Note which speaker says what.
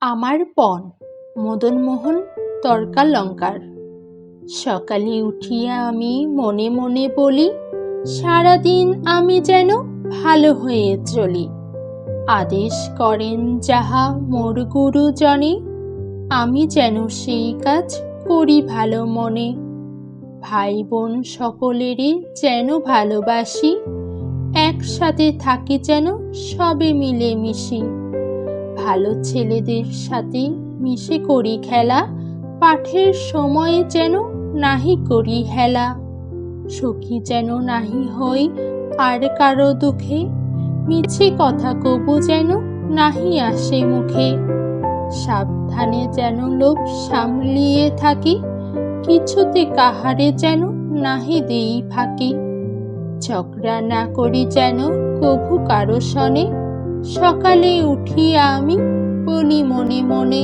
Speaker 1: আমার পণ, মদনমোহন তর্কালঙ্কার। সকালে উঠিয়া আমি মনে মনে বলি, সারাদিন আমি যেন ভালো হয়ে চলি। আদেশ করেন যাহা মোর গুরুজনে আমি যেন সেই কাজ করি ভালো মনে। ভাই বোন সকলেরই যেন ভালোবাসি, একসাথে থাকি যেন সবে মিলে মিশি ভালো ছেলেদের সাথে মিশে করি খেলা, পাঠের সময়ে যেন নাহি করি হেলা। সুখী যেন নাহি হই আর কারও দুঃখে, মিছে কথা কবু যেন নাহি আসে মুখে। সাবধানে যেন লোভ সামলিয়ে থাকি, কিছুতে কাহারে যেন নাহি দেই ফাঁকি। ঝগড়া না করি যেন কভু কারও সনে সকালে উঠিয়া আমি মনে মনে।